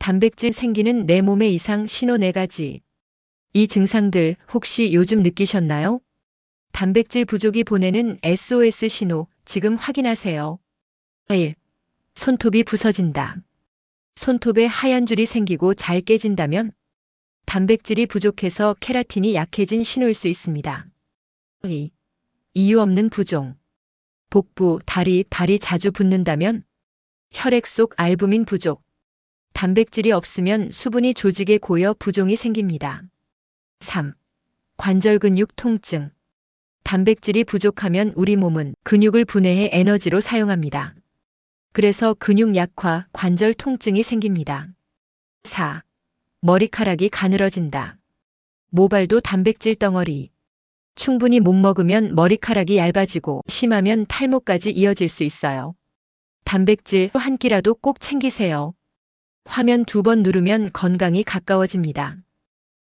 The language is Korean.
단백질 생기는 내 몸에 이상 신호 네 가지. 이 증상들 혹시 요즘 느끼셨나요? 단백질 부족이 보내는 SOS 신호 지금 확인하세요. 1. 손톱이 부서진다. 손톱에 하얀 줄이 생기고 잘 깨진다면 단백질이 부족해서 케라틴이 약해진 신호일 수 있습니다. 2. 이유 없는 부종. 복부, 다리, 발이 자주 붓는다면 혈액 속 알부민 부족. 단백질이 없으면 수분이 조직에 고여 부종이 생깁니다. 3. 관절 근육 통증. 단백질이 부족하면 우리 몸은 근육을 분해해 에너지로 사용합니다. 그래서 근육 약화, 관절 통증이 생깁니다. 4. 머리카락이 가늘어진다. 모발도 단백질 덩어리. 충분히 못 먹으면 머리카락이 얇아지고 심하면 탈모까지 이어질 수 있어요. 단백질 한 끼라도 꼭 챙기세요. 화면 두 번 누르면 건강이 가까워집니다.